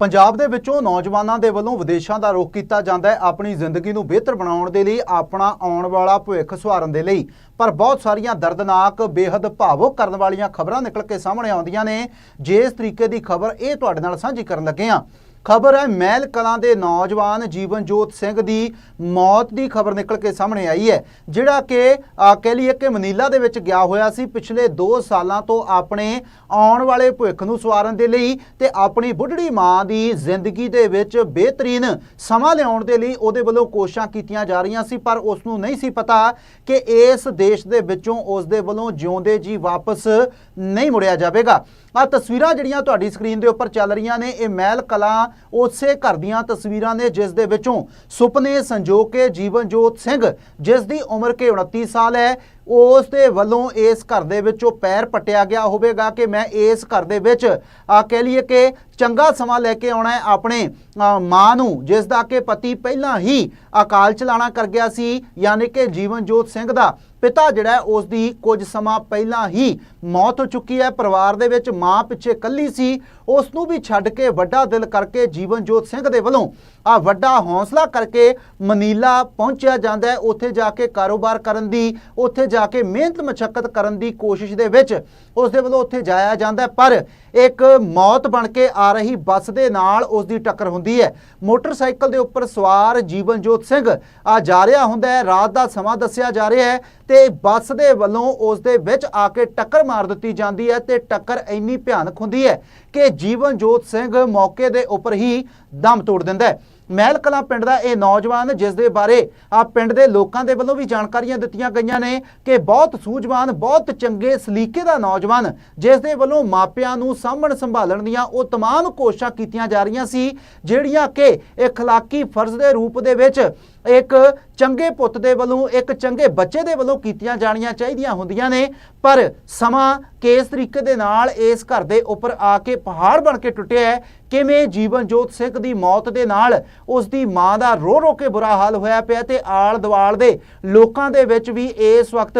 ਪੰਜਾਬ ਦੇ ਵਿੱਚੋਂ ਨੌਜਵਾਨਾਂ ਦੇ ਵੱਲੋਂ ਵਿਦੇਸ਼ਾਂ ਦਾ ਰੁਖ ਕੀਤਾ ਜਾਂਦਾ ਹੈ। ਆਪਣੀ ਜ਼ਿੰਦਗੀ ਨੂੰ ਬਿਹਤਰ ਬਣਾਉਣ ਦੇ ਲਈ, ਆਪਣਾ ਆਉਣ ਵਾਲਾ ਭਵਿੱਖ ਸੁਧਾਰਨ ਦੇ ਲਈ। ਪਰ ਬਹੁਤ ਸਾਰੀਆਂ ਦਰਦਨਾਕ ਬੇहद ਭਾਵੁਕ ਕਰਨ ਵਾਲੀਆਂ ਖਬਰਾਂ ਨਿਕਲ ਕੇ ਸਾਹਮਣੇ ਆਉਂਦੀਆਂ ਨੇ। ਜੇ ਇਸ ਤਰੀਕੇ ਦੀ ਖਬਰ ਇਹ ਤੁਹਾਡੇ ਨਾਲ ਸਾਂਝੀ ਕਰਨ ਲੱਗੇ ਹਾਂ। ਖਬਰ ਹੈ, ਮਹਿਲ ਕਲਾਂ ਦੇ ਨੌਜਵਾਨ ਜੀਵਨਜੋਤ ਸਿੰਘ ਦੀ ਮੌਤ ਦੀ ਖਬਰ ਨਿਕਲ ਕੇ ਸਾਹਮਣੇ ਆਈ ਹੈ, ਜਿਹੜਾ ਕਿ ਕਹਿ ਲਈਏ ਕਿ ਮਨੀਲਾ ਦੇ ਵਿੱਚ ਗਿਆ ਹੋਇਆ ਸੀ ਪਿਛਲੇ 2 ਸਾਲਾਂ ਤੋਂ ਆਪਣੇ ਆਉਣ ਵਾਲੇ ਭਵਿੱਖ ਨੂੰ ਸਵਾਰਨ ਦੇ ਲਈ ਤੇ ਆਪਣੀ ਬੁੱਢੜੀ ਮਾਂ ਦੀ ਜ਼ਿੰਦਗੀ ਦੇ ਵਿੱਚ ਬਿਹਤਰੀਨ ਸਮਾਂ ਲਿਆਉਣ ਦੇ ਲਈ ਉਹਦੇ ਵੱਲੋਂ ਕੋਸ਼ਿਸ਼ਾਂ ਕੀਤੀਆਂ ਜਾ ਰਹੀਆਂ ਸੀ, ਪਰ ਉਸ ਨੂੰ ਨਹੀਂ ਸੀ ਪਤਾ ਕਿ ਇਸ ਦੇਸ਼ ਦੇ ਵਿੱਚੋਂ ਉਸ ਦੇ ਵੱਲੋਂ ਜਿਉਂਦੇ ਜੀ ਵਾਪਸ ਨਹੀਂ ਮੁੜਿਆ ਜਾਵੇਗਾ। ਆ ਤਸਵੀਰਾਂ ਜਿਹੜੀਆਂ ਤੁਹਾਡੀ ਸਕਰੀਨ ਦੇ ਉੱਪਰ ਚੱਲ ਰਹੀਆਂ ਨੇ, ਇਹ ਮਹਿਲ ਕਲਾਂ ਉਸੇ ਘਰ ਦੀਆਂ ਤਸਵੀਰਾਂ ਨੇ ਜਿਸ ਦੇ ਵਿੱਚੋਂ ਸੁਪਨੇ ਸੰਜੋ ਕੇ ਜੀਵਨਜੋਤ ਸਿੰਘ, ਜਿਸ ਦੀ ਉਮਰ ਕੇ 29 ਸਾਲ ਹੈ ਉਸ ਦੇ ਵੱਲੋਂ ਇਸ ਘਰ ਦੇ ਵਿੱਚੋਂ ਪੈਰ ਪਟਿਆ ਗਿਆ ਹੋਵੇਗਾ ਕਿ ਮੈਂ ਇਸ ਘਰ ਦੇ ਵਿੱਚ ਆ ਕਹਿ ਲਈਏ ਕਿ ਚੰਗਾ ਸਮਾਂ ਲੈ ਕੇ ਆਉਣਾ ਹੈ ਆਪਣੇ ਮਾਂ ਨੂੰ, ਜਿਸ ਦਾ ਕਿ ਪਤੀ ਪਹਿਲਾਂ ਹੀ ਅਕਾਲ ਚਲਾਣਾ ਕਰ ਗਿਆ ਸੀ, ਯਾਨੀ ਕਿ ਜੀਵਨਜੋਤ ਸਿੰਘ ਦਾ ਪਿਤਾ ਜਿਹੜਾ ਉਸ ਦੀ ਕੁਝ ਸਮਾਂ ਪਹਿਲਾਂ ਹੀ ਮੌਤ ਹੋ ਚੁੱਕੀ ਹੈ, ਪਰਿਵਾਰ ਦੇ ਵਿੱਚ ਮਾਂ ਪਿੱਛੇ ਇਕੱਲੀ ਸੀ, ਉਸ ਨੂੰ ਵੀ ਛੱਡ ਕੇ ਵੱਡਾ ਦਿਲ ਕਰਕੇ ਜੀਵਨਜੋਤ ਸਿੰਘ ਦੇ ਵੱਲੋਂ ਆ ਵੱਡਾ ਹੌਸਲਾ ਕਰਕੇ ਮਨੀਲਾ ਪਹੁੰਚਿਆ ਜਾਂਦਾ ਹੈ, ਉੱਥੇ ਜਾ ਕੇ ਕਾਰੋਬਾਰ ਕਰਨ ਦੀ, ਉੱਥੇ ਜਾ ਕੇ ਮਿਹਨਤ ਮਸ਼ੱਕਤ ਕਰਨ ਦੀ ਕੋਸ਼ਿਸ਼ ਦੇ ਵਿੱਚ ਉਸ ਦੇ ਵੱਲੋਂ ਉੱਥੇ ਜਾਇਆ ਜਾਂਦਾ ਪਰ ਇੱਕ ਮੌਤ ਬਣ ਕੇ ਆ ਰਹੀ ਬੱਸ ਦੇ ਨਾਲ ਉਸ ਦੀ ਟੱਕਰ ਹੁੰਦੀ ਹੈ। ਮੋਟਰਸਾਈਕਲ ਦੇ ਉੱਪਰ ਸਵਾਰ ਜੀਵਨਜੋਤ ਸਿੰਘ ਆ ਜਾ ਰਿਹਾ ਹੁੰਦਾ ਹੈ। ਰਾਤ ਦਾ ਸਮਾਂ ਦੱਸਿਆ ਜਾ ਰਿਹਾ ਹੈ ਤੇ ਬੱਸ ਦੇ ਵੱਲੋਂ ਉਸ ਦੇ ਵਿੱਚ ਆ ਕੇ ਟੱਕਰ ਮਾਰ ਦਿੱਤੀ ਜਾਂਦੀ ਹੈ ਤੇ ਟੱਕਰ ਇੰਨੀ ਭਿਆਨਕ ਹੁੰਦੀ ਹੈ ਕਿ ਜੀਵਨਜੋਤ ਸਿੰਘ ਮੌਕੇ ਦੇ ਉੱਪਰ ਹੀ ਦਮ ਤੋੜ ਦਿੰਦਾ ਹੈ। ਮਹਿਲ ਕਲਾਂ ਪਿੰਡ ਦਾ ਇਹ ਨੌਜਵਾਨ ਜਿਸ ਦੇ ਬਾਰੇ ਆ ਪਿੰਡ ਦੇ ਲੋਕਾਂ ਦੇ ਵੱਲੋਂ ਵੀ ਜਾਣਕਾਰੀਆਂ ਦਿੱਤੀਆਂ ਗਈਆਂ ਨੇ ਕਿ ਬਹੁਤ ਸੂਝਵਾਨ ਬਹੁਤ ਚੰਗੇ ਸਲੀਕੇ ਦਾ ਨੌਜਵਾਨ ਜਿਸ ਦੇ ਵੱਲੋਂ ਮਾਪਿਆਂ ਨੂੰ ਸਾਂਭਣ ਸੰਭਾਲਣ ਦੀਆਂ ਉਹ तमाम ਕੋਸ਼ਿਸ਼ਾਂ ਕੀਤੀਆਂ ਜਾ ਰਹੀਆਂ ਸੀ ਜਿਹੜੀਆਂ ਕਿ ਇਖਲਾਕੀ ਫਰਜ਼ ਦੇ ਰੂਪ ਦੇ ਵਿੱਚ ਇੱਕ ਚੰਗੇ ਪੁੱਤ ਦੇ ਵੱਲੋਂ, ਇੱਕ ਚੰਗੇ ਬੱਚੇ ਦੇ ਵੱਲੋਂ ਕੀਤੀਆਂ ਜਾਣੀਆਂ ਚਾਹੀਦੀਆਂ ਹੁੰਦੀਆਂ ਨੇ। ਪਰ ਸਮਾਂ ਕਿਸ ਤਰੀਕੇ ਦੇ ਨਾਲ ਇਸ ਘਰ ਦੇ ਉੱਪਰ ਆ ਕੇ ਪਹਾੜ ਬਣ ਕੇ ਟੁੱਟਿਆ ਹੈ? ਕਿਵੇਂ ਜੀਵਨਜੋਤ ਸਿੰਘ ਦੀ ਮੌਤ ਦੇ ਨਾਲ ਉਸ ਦੀ ਮਾਂ ਦਾ ਰੋ ਰੋ ਕੇ ਬੁਰਾ ਹਾਲ ਹੋਇਆ ਪਿਆ ਤੇ ਆਲ ਦਵਾਲ ਦੇ ਲੋਕਾਂ ਦੇ ਵਿੱਚ ਵੀ ਇਸ ਵਕਤ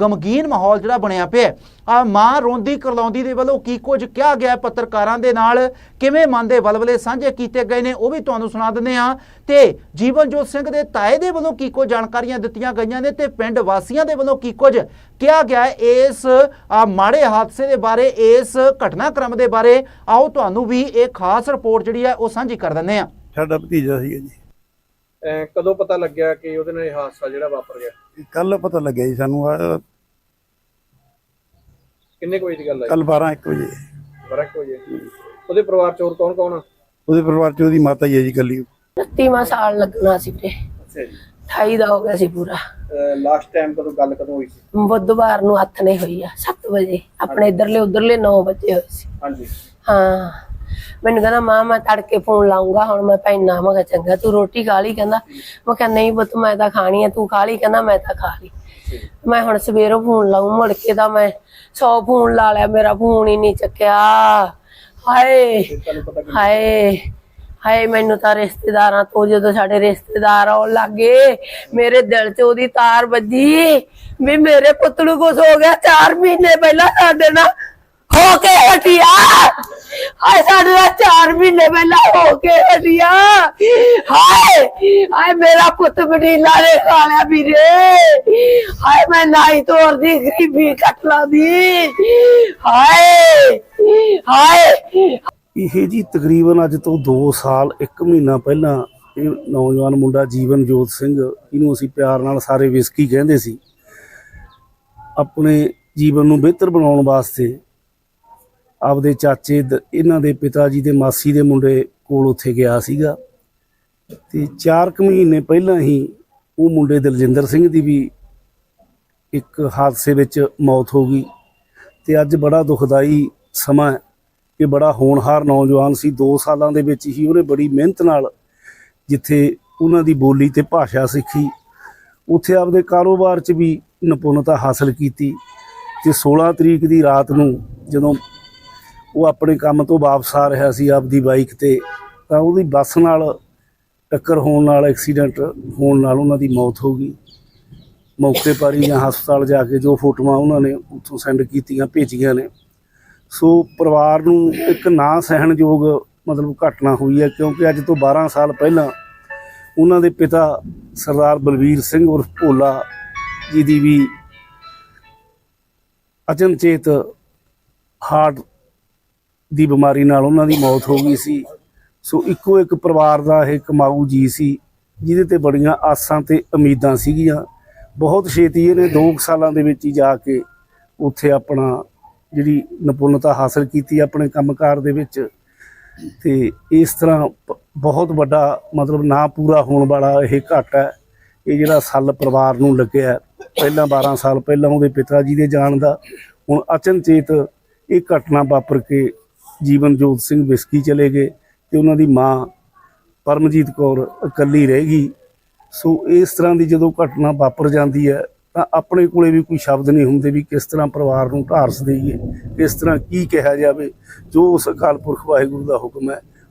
ਗਮਗੀਨ ਮਾਹੌਲ ਜਿਹੜਾ ਬਣਿਆ ਪਿਆ ਆ ਮਾਂ ਰੋਂਦੀ ਕਰਲਾਉਂਦੀ ਦੇ ਵੱਲੋਂ ਕੀ ਕੁਝ ਕਿਹਾ ਗਿਆ ਪੱਤਰਕਾਰਾਂ ਦੇ ਨਾਲ? ਕਿਵੇਂ ਮਨ ਦੇ ਵਲਵਲੇ ਸਾਂਝੇ ਕੀਤੇ ਗਏ ਨੇ ਉਹ ਵੀ ਤੁਹਾਨੂੰ ਸੁਣਾ ਦਿੰਦੇ ਆ ਤੇ ਜੀਵਨਜੋਤ ਸਿੰਘ ਦੇ ਤਾਏ ਦੇ ਵੱਲੋਂ ਕੀ ਕੁਝ ਜਾਣਕਾਰੀਆਂ ਦਿੱਤੀਆਂ ਗਈਆਂ ਨੇ ਤੇ ਪਿੰਡ ਵਾਸੀਆਂ ਦੇ ਵੱਲੋਂ ਕੀ ਕੁਝ ਕਿਹਾ ਗਿਆ ਇਸ ਮਾੜੇ ਹਾਦਸੇ ਦੇ ਬਾਰੇ ਇਸ ਘਟਨਾਕ੍ਰਮ ਦੇ ਬਾਰੇ ਆਓ ਤੁਹਾਨੂੰ ਵੀ ਇਹ ਖਾਸ ਰਿਪੋਰਟ ਜਿਹੜੀ ਹੈ ਉਹ ਸਾਂਝੀ ਕਰ ਦਿੰਦੇ ਆ ਸਾਡਾ ਭਤੀਜਾ ਸੀਗਾ ਜੀ। ਕਦੋਂ ਪਤਾ ਲੱਗਿਆ ਕਿ ਉਹਦੇ ਨਾਲ ਇਹ ਹਾਦਸਾ ਜਿਹੜਾ ਵਾਪਰ ਗਿਆ? ਕੱਲ ਪਤਾ ਲੱਗਿਆ ਜੀ ਸਾਨੂੰ ਕਿੰਨੇ ਕੁ ਵਜੇ ਦੀ ਗੱਲ ਹੈ? ਕੱਲ 12 1 ਵਜੇ। ਬਰਕ ਵਜੇ। ਉਹਦੇ ਪਰਿਵਾਰ ਚ ਹੋਰ ਕੌਣ ਕੌਣ ਆ? ਉਹਦੇ ਪਰਿਵਾਰ ਚ ਉਹਦੀ ਮਾਤਾ ਹੀ ਹੈ ਜੀ ਕੱਲੀ 30ਵਾਂ ਸਾਲ ਲੱਗਣਾ ਸੀ ਜੀ 28 ਦਾ ਹੋ ਗਿਆ ਸੀ ਪੂਰਾ। ਲਾਸਟ ਟਾਈਮ ਕਦੋਂ ਗੱਲ ਕਦੋਂ ਹੋਈ ਸੀ? ਬੁੱਧਵਾਰ ਨੂੰ ਹੱਥ ਨਹੀਂ ਹੋਈ ਆ 7 ਵਜੇ। ਆਪਣੇ ਇਧਰਲੇ ਉਧਰਲੇ 9 ਵਜੇ ਹੋਏ ਸੀ। ਹਾਂਜੀ। ਹਾਂ। ਮੈਨੂੰ ਕਹਿੰਦਾ ਮਾਂ ਮੈਂ ਤੜਕੇ ਫੋਨ ਲਾਉਂਗਾ ਹੁਣ ਮੈਂ ਪੈਣਾ ਮੈਂ ਕਿਹਾ ਚੰਗਾ। ਤੂੰ ਰੋਟੀ ਖਾ ਲਈ? ਕਹਿੰਦਾ ਮੈਂ ਕਿਹਾ ਨਹੀਂ ਪੁੱਤ ਮੈਂ ਤਾਂ ਖਾਣੀ ਆ ਤੂੰ ਖਾ ਲਈ? ਕਹਿੰਦਾ ਮੈਂ ਤਾਂ ਖਾ ਲਈ। ਮੈਂ ਹੁਣ ਸਵੇਰੋਂ ਫੋਨ ਲਾਉਂ ਮੁੜ ਕੇ ਤਾਂ ਮੈਂ 100 ਫੋਨ ਲਾ ਲਿਆ ਮੇਰਾ ਫੋਨ ਹੀ ਨਹੀਂ ਚੱਕਿਆ। ਹਾਏ। ਹਾਏ। ਹਾਏ, ਮੈਨੂੰ ਤਾਂ ਰਿਸ਼ਤੇਦਾਰਾਂ ਤੋਂ ਜਦੋਂ ਸਾਡੇ ਰਿਸ਼ਤੇਦਾਰ ਆਉਣ ਲੱਗੇ ਮੇਰੇ ਦਿਲ 'ਚ ਉਹਦੀ ਤਾਰ ਵੱਜੀ। ਵੀ ਮੇਰੇ ਪੁੱਤ ਨੂੰ ਕੁਝ ਹੋ ਗਿਆ 4 ਮਹੀਨੇ ਪਹਿਲਾਂ ਸਾਡੇ ਨਾਲ ਹੋ ਕੇ ਹਟਿਆ। ਹਾਏ, ਸਾਡੇ ਨਾਲ 4 ਮਹੀਨੇ ਪਹਿਲਾਂ ਹੋ ਕੇ ਹਟਿਆ। ਹਾਏ ਹਾਏ, ਮੇਰਾ ਪੁੱਤ ਮਡੀਲਾ ਨੇ ਖਾ ਲਿਆ ਵੀਰੇ। ਹਾਏ, ਮੈਂ ਨਾਈ ਤੋਰਦੀ ਗਰੀਬੀ ਕੱਟ ਲਾਂਦੀ ਹਾਏ ਹਾਏ। ਇਹ ਜੀ ਤਕਰੀਬਨ ਅੱਜ ਤੋਂ 2 ਸਾਲ 1 ਮਹੀਨਾ ਪਹਿਲਾਂ ਇਹ ਨੌਜਵਾਨ ਮੁੰਡਾ ਜੀਵਨਜੋਤ ਸਿੰਘ, ਇਹਨੂੰ ਅਸੀਂ ਪਿਆਰ ਨਾਲ ਸਾਰੇ ਵਿਸਕੀ ਕਹਿੰਦੇ ਸੀ। ਆਪਣੇ ਜੀਵਨ ਨੂੰ ਬਿਹਤਰ ਬਣਾਉਣ ਵਾਸਤੇ ਆਪਦੇ ਚਾਚੇ ਦ- ਇਹਨਾਂ ਦੇ ਪਿਤਾ ਜੀ ਦੇ ਮਾਸੀ ਦੇ ਮੁੰਡੇ ਕੋਲ ਉੱਥੇ ਗਿਆ ਸੀਗਾ। ਤੇ 4 ਕੁ ਮਹੀਨੇ ਪਹਿਲਾਂ ਹੀ ਉਹ ਮੁੰਡੇ ਦਲਜਿੰਦਰ ਸਿੰਘ ਦੀ ਵੀ ਇੱਕ ਹਾਦਸੇ ਵਿੱਚ ਮੌਤ ਹੋ ਗਈ। ਤੇ ਅੱਜ ਬੜਾ ਦੁਖਦਾਈ ਸਮਾਂ ਕਿ ਬੜਾ ਹੋਣਹਾਰ ਨੌਜਵਾਨ ਸੀ 2 ਸਾਲਾਂ ਦੇ ਵਿੱਚ ਹੀ ਉਹਨੇ ਬੜੀ ਮਿਹਨਤ ਨਾਲ ਜਿੱਥੇ ਉਹਨਾਂ ਦੀ ਬੋਲੀ ਤੇ ਭਾਸ਼ਾ ਸਿੱਖੀ, ਉੱਥੇ ਆਪਦੇ ਕਾਰੋਬਾਰ 'ਚ ਵੀ ਨਿਪੁੰਨਤਾ ਹਾਸਲ ਕੀਤੀ ਤੇ 16 ਤਰੀਕ ਦੀ ਰਾਤ ਨੂੰ ਜਦੋਂ ਉਹ ਆਪਣੇ ਕੰਮ ਤੋਂ ਵਾਪਸ ਆ ਰਿਹਾ ਸੀ ਆਪਦੀ ਬਾਈਕ ਤੇ, ਤਾਂ ਉਹਦੀ ਬੱਸ ਨਾਲ ਟੱਕਰ ਹੋਣ ਨਾਲ, ਐਕਸੀਡੈਂਟ ਹੋਣ ਨਾਲ ਉਹਨਾਂ ਦੀ ਮੌਤ ਹੋ ਗਈ। ਮੌਕੇ ਪਰ ਹੀ ਜਾਂ ਹਸਪਤਾਲ ਜਾ ਕੇ ਜੋ ਫੋਟੋਆਂ ਉਹਨਾਂ ਨੇ ਉੱਥੋਂ ਸੈਂਡ ਕੀਤੀਆਂ, ਭੇਜੀਆਂ ਨੇ। ਸੋ ਪਰਿਵਾਰ ਨੂੰ ਇੱਕ ਨਾ ਸਹਿਣਯੋਗ ਮਤਲਬ ਘਟਨਾ ਹੋਈ ਹੈ, ਕਿਉਂਕਿ ਅੱਜ ਤੋਂ 12 ਸਾਲ ਪਹਿਲਾਂ ਉਹਨਾਂ ਦੇ ਪਿਤਾ ਸਰਦਾਰ ਬਲਵੀਰ ਸਿੰਘ ਉਰਫ ਭੋਲਾ ਜੀ ਦੀ ਵੀ ਅਚਨਚੇਤ ਹਾਰਟ ਦੀ ਬਿਮਾਰੀ ਨਾਲ ਉਹਨਾਂ ਦੀ ਮੌਤ ਹੋ ਗਈ ਸੀ। ਸੋ ਇੱਕੋ ਇੱਕ ਪਰਿਵਾਰ ਦਾ ਇਹ ਕਮਾਊ ਜੀ ਸੀ, ਜਿਹਦੇ ਤੇ ਬੜੀਆਂ ਆਸਾਂ ਤੇ ਉਮੀਦਾਂ ਸੀਗੀਆਂ। ਬਹੁਤ ਛੇਤੀ ਇਹਨੇ 2 ਸਾਲਾਂ ਦੇ ਵਿੱਚ ਹੀ ਜਾ ਕੇ ਉੱਥੇ ਆਪਣਾ ਜਿਹੜੀ ਨਿਪੁੰਨਤਾ ਹਾਸਲ ਕੀਤੀ ਆਪਣੇ ਕੰਮਕਾਰ ਦੇ ਵਿੱਚ ਤੇ ਇਸ ਤਰ੍ਹਾਂ ਬਹੁਤ ਵੱਡਾ ਮਤਲਬ ਨਾ ਪੂਰਾ ਹੋਣ ਵਾਲਾ ਇਹ ਘਟ ਹੈ। ਇਹ ਜਿਹੜਾ ਸੱਲ ਪਰਿਵਾਰ ਨੂੰ ਲੱਗਿਆ, ਪਹਿਲਾਂ 12 ਸਾਲ ਪਹਿਲਾਂ ਉਹਦੇ ਪਿਤਾ ਜੀ ਦੇ ਜਾਣ ਦਾ, ਹੁਣ ਅਚਨਚੇਤ ਇਹ ਘਟਨਾ ਵਾਪਰ ਕੇ ਜੀਵਨਜੋਤ ਸਿੰਘ ਵਿਸਕੀ ਚਲੇ ਗਏ ਤੇ ਉਹਨਾਂ ਦੀ ਮਾਂ ਪਰਮਜੀਤ ਕੌਰ ਇਕੱਲੀ ਰਹਿ ਗਈ। ਸੋ ਇਸ ਤਰ੍ਹਾਂ ਦੀ ਜਦੋਂ ਘਟਨਾ ਵਾਪਰ ਜਾਂਦੀ ਹੈ ਤਾਂ ਆਪਣੇ ਕੋਲੇ ਵੀ ਕੋਈ ਸ਼ਬਦ ਨਹੀਂ ਹੁੰਦੇ ਵੀ ਕਿਸ ਤਰ੍ਹਾਂ ਪਰਿਵਾਰ ਨੂੰ ਢਾਰਸ ਦੇਈਏ ਕਿਸ ਤਰ੍ਹਾਂ ਕੀ ਕਿਹਾ ਜਾਵੇ, ਜੋ ਉਸ ਅਕਾਲ ਪੁਰਖ ਵਾਹਿਗੁਰੂ ਦਾ ਹੁਕਮ ਹੈ